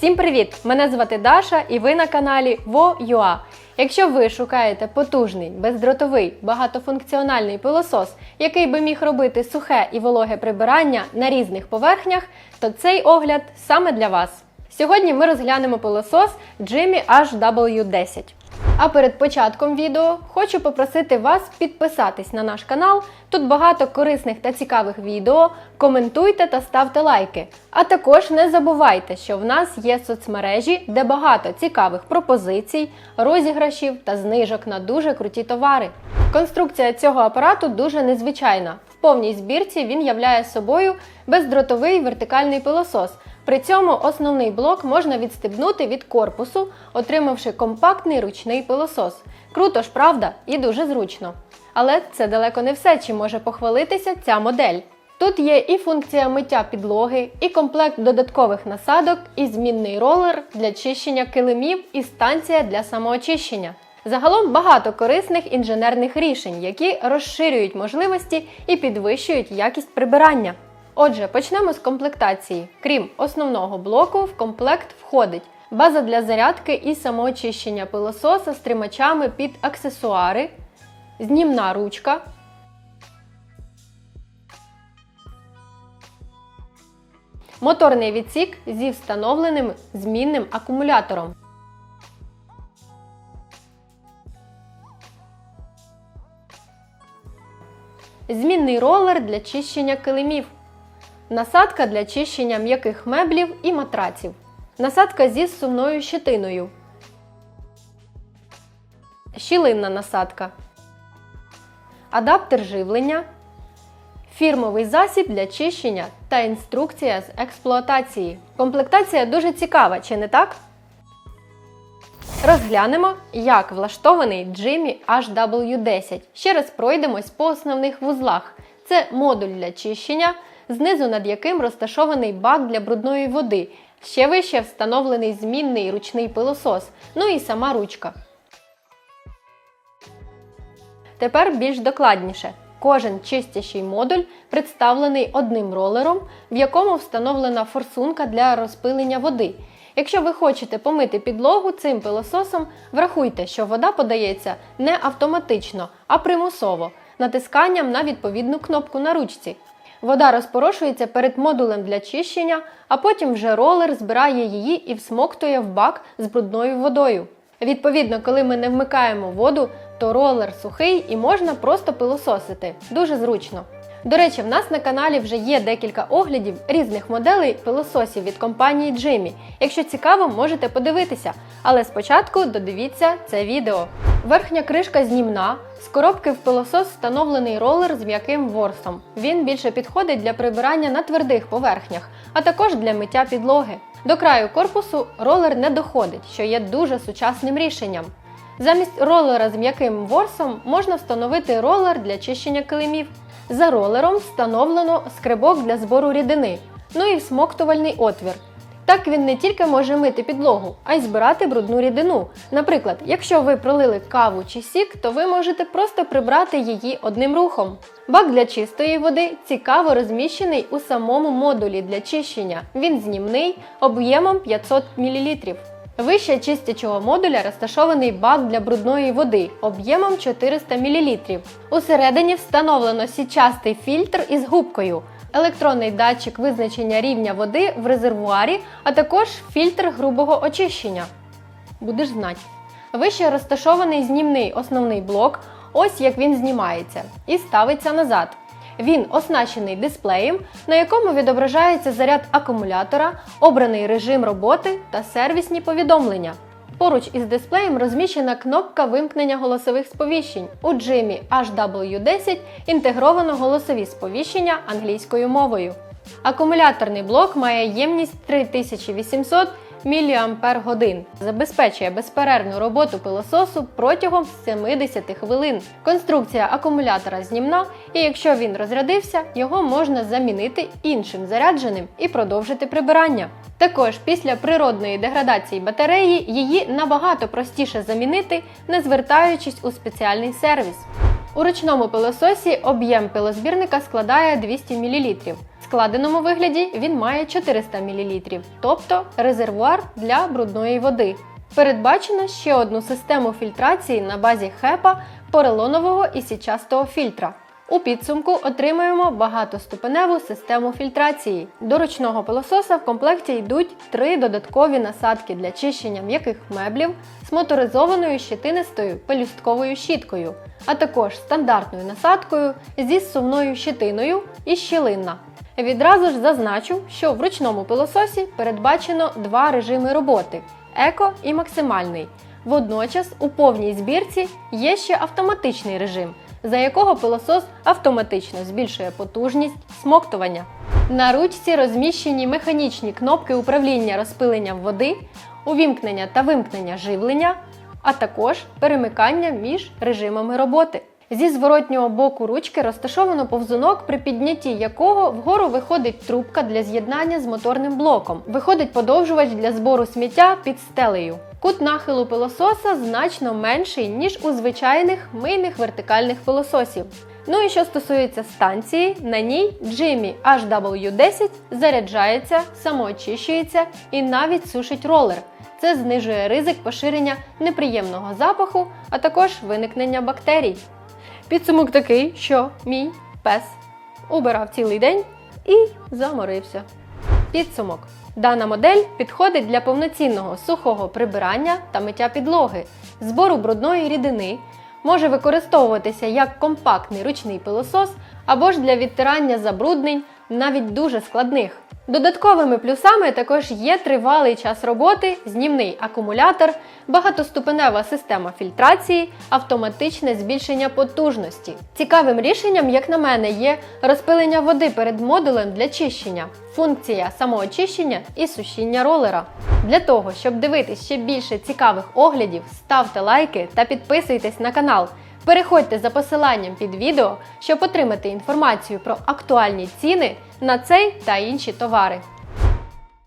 Всім привіт! Мене звати Даша і ви на каналі Во.ua. Якщо ви шукаєте потужний, бездротовий, багатофункціональний пилосос, який би міг робити сухе і вологе прибирання на різних поверхнях, то цей огляд саме для вас. Сьогодні ми розглянемо пилосос Jimmy HW10. А перед початком відео хочу попросити вас підписатись на наш канал. Тут багато корисних та цікавих відео. Коментуйте та ставте лайки. А також не забувайте, що в нас є соцмережі, де багато цікавих пропозицій, розіграшів та знижок на дуже круті товари. Конструкція цього апарату дуже незвичайна. В повній збірці він являє собою бездротовий вертикальний пилосос. При цьому основний блок можна відстебнути від корпусу, отримавши компактний ручний пилосос. Круто ж, правда, і дуже зручно. Але це далеко не все, чим може похвалитися ця модель. Тут є і функція миття підлоги, і комплект додаткових насадок, і змінний ролер для чищення килимів, і станція для самоочищення. Загалом багато корисних інженерних рішень, які розширюють можливості і підвищують якість прибирання. Отже, почнемо з комплектації. Крім основного блоку, в комплект входить база для зарядки і самоочищення пилососа з тримачами під аксесуари, знімна ручка, моторний відсік зі встановленим змінним акумулятором. Змінний ролер для чищення килимів. Насадка для чищення м'яких меблів і матраців. Насадка зі зсувною щетиною. Щілинна насадка. Адаптер живлення. Фірмовий засіб для чищення та інструкція з експлуатації. Комплектація дуже цікава, чи не так? Розглянемо, як влаштований Jimmy HW10. Ще раз пройдемось по основних вузлах. Це модуль для чищення, знизу над яким розташований бак для брудної води. Ще вище встановлений змінний ручний пилосос, ну і сама ручка. Тепер більш докладніше. Кожен чистящий модуль представлений одним ролером, в якому встановлена форсунка для розпилення води. Якщо ви хочете помити підлогу цим пилососом, врахуйте, що вода подається не автоматично, а примусово, натисканням на відповідну кнопку на ручці. Вода розпорошується перед модулем для чищення, а потім вже ролер збирає її і всмоктує в бак з брудною водою. Відповідно, коли ми не вмикаємо воду, то ролер сухий і можна просто пилососити. Дуже зручно. До речі, в нас на каналі вже є декілька оглядів різних моделей пилососів від компанії Jimmy. Якщо цікаво, можете подивитися. Але спочатку додивіться це відео. Верхня кришка знімна. З коробки в пилосос встановлений ролер з м'яким ворсом. Він більше підходить для прибирання на твердих поверхнях, а також для миття підлоги. До краю корпусу ролер не доходить, що є дуже сучасним рішенням. Замість ролера з м'яким ворсом можна встановити ролер для чищення килимів. За ролером встановлено скрибок для збору рідини, ну і всмоктувальний отвір. Так він не тільки може мити підлогу, а й збирати брудну рідину. Наприклад, якщо ви пролили каву чи сік, то ви можете просто прибрати її одним рухом. Бак для чистої води цікаво розміщений у самому модулі для чищення. Він знімний об'ємом 500 мл. Вище чистячого модуля розташований бак для брудної води об'ємом 400 мл. Усередині встановлено січастий фільтр із губкою, електронний датчик визначення рівня води в резервуарі, а також фільтр грубого очищення. Будеш знати. Вище розташований знімний основний блок, ось як він знімається, і ставиться назад. Він оснащений дисплеєм, на якому відображається заряд акумулятора, обраний режим роботи та сервісні повідомлення. Поруч із дисплеєм розміщена кнопка вимкнення голосових сповіщень. У Jimmy HW10 інтегровано голосові сповіщення англійською мовою. Акумуляторний блок має ємність 3800 мАч, забезпечує безперервну роботу пилососу протягом 70 хвилин. Конструкція акумулятора знімна, і якщо він розрядився, його можна замінити іншим зарядженим і продовжити прибирання. Також після природної деградації батареї її набагато простіше замінити, не звертаючись у спеціальний сервіс. У ручному пилососі об'єм пилозбірника складає 200 мл. Складеному вигляді він має 400 мл, тобто резервуар для брудної води. Передбачено ще одну систему фільтрації на базі хепа, поролонового і січастого фільтра. У підсумку отримаємо багатоступеневу систему фільтрації. До ручного пилососа в комплекті йдуть три додаткові насадки для чищення м'яких меблів з моторизованою щетинистою пелюстковою щіткою, а також стандартною насадкою зі зсувною щетиною і щілинна. Відразу ж зазначу, що в ручному пилососі передбачено два режими роботи еко і максимальний. Водночас у повній збірці є ще автоматичний режим, за якого пилосос автоматично збільшує потужність смоктування. На ручці розміщені механічні кнопки управління розпиленням води, увімкнення та вимкнення живлення, а також перемикання між режимами роботи. Зі зворотнього боку ручки розташовано повзунок, при піднятті якого вгору виходить трубка для з'єднання з моторним блоком. Виходить подовжувач для збору сміття під стелею. Кут нахилу пилососа значно менший, ніж у звичайних мийних вертикальних пилососів. Ну і що стосується станції, на ній Jimmy HW10 заряджається, самоочищується і навіть сушить ролер. Це знижує ризик поширення неприємного запаху, а також виникнення бактерій. Підсумок такий, що мій пес убирав цілий день і заморився. Підсумок. Дана модель підходить для повноцінного сухого прибирання та миття підлоги, збору брудної рідини, може використовуватися як компактний ручний пилосос або ж для відтирання забруднень, навіть дуже складних. Додатковими плюсами також є тривалий час роботи, знімний акумулятор, багатоступенева система фільтрації, автоматичне збільшення потужності. Цікавим рішенням, як на мене, є розпилення води перед модулем для чищення, функція самоочищення і сушіння ролера. Для того, щоб дивитись ще більше цікавих оглядів, ставте лайки та підписуйтесь на канал. Переходьте за посиланням під відео, щоб отримати інформацію про актуальні ціни на цей та інші товари.